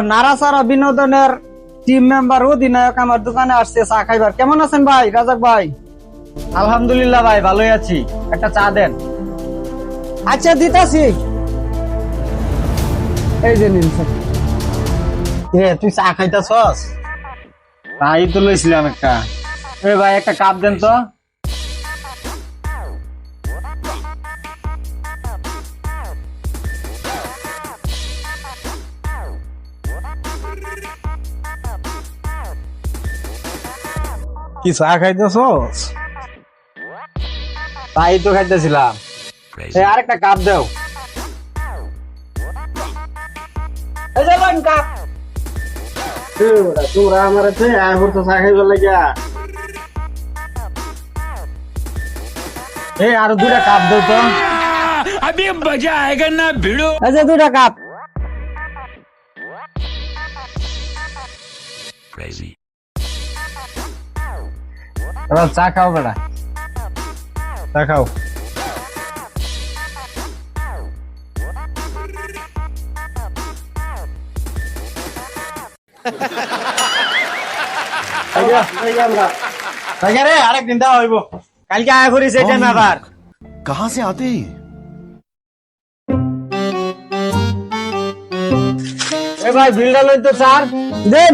নারাসারা বিনোদনের team member অধিনায়ক আমার দোকানে আসছে, চা খাইবার। কেমন আছেন ভাই, রাজাক ভাই? আলহামদুলিল্লাহ ভাই, ভালোই আছি। একটা চা দেন। আচ্ছা দিতাছি। এই যে নিন। এ, তুই চা খাইতাছস? তাই তো লইছিলাম একটা। এ ভাই, একটা কাপ দেন তো। কি চা খাইতেছস তাই তো খাইতেছিলাম এই আরেকটা কাপ দাও এই যে লইন কাপ তোরা আমার আয় করতো চা খাইবার লাগিয়া এই আর দুটা কাপ দাও তো अभी मजा आएगा ना भिड़ो এই যে দুটা কাপ crazy এবার চা খাও বেটা চা খাও তাকে রে আরেকদিন দেওয়া হইব কালকে আয় করিস এই টাইম আবার कहाँ से आते हैं ये? এ ভাই বিলটা লই তো স্যার দেন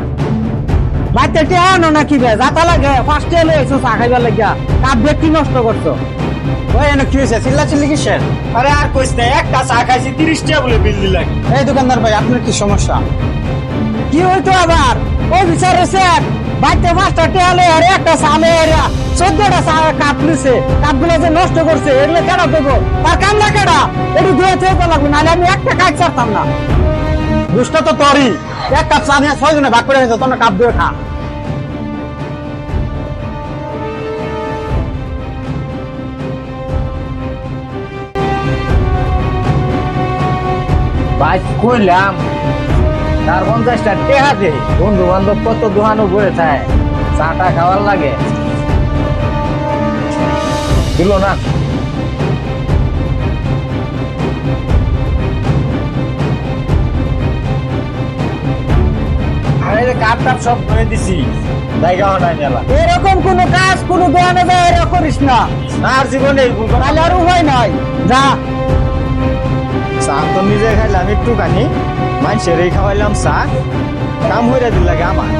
বাচ্চা টিয়া আনো নাকি বে? যাতা লাগে ফার্স্টে এলে এসো চা খাইবার লাগিয়া। কাপ নষ্ট করছ? ওই এনে কি হয়েছে চিল্লা চিল্লি কিসের? আরে আর কইস না একটা চা খাইছি তিরিশ টাকা বলে এই দোকানদার ভাই আপনার কি সমস্যা? কি হইতো আবার? ও বিচার স্যার বাচ্চা পাঁচটা টেয়ালে আর একটা চোদ্দটা কাপ নিছে কাপগুলো যে নষ্ট করছে এগুলো কেন দেবো? তার কামলা কেডা? এটি ধুয়ে থেকে লাগবে নাহলে আমি একটা কাজ ছাড়তাম না। দুষ্ট তো তোরই। এক কাপ চা নিয়ে ছয় জনে ভাগ করে নিতে তোমরা কাপ দিয়ে খা। ভাই কইলাম তার পঞ্চাশটা টেহা দে। বন্ধু বান্ধব কত দোহানো বয়ে থাকে চাটা খাওয়ার লাগে। দিল না। কাপ টাপ সব ধরে দিছি। জায়গা নাই মেলা এরকম কোন কাজ কোন দোকানে যায় এরকম করিস না। আর জীবনে তাহলে আর উপায় নাই। যা। চা খাইলাম একটুখানি মানুষের এই খাওয়াইলাম চা কাম হইরা দিল লাগে আমার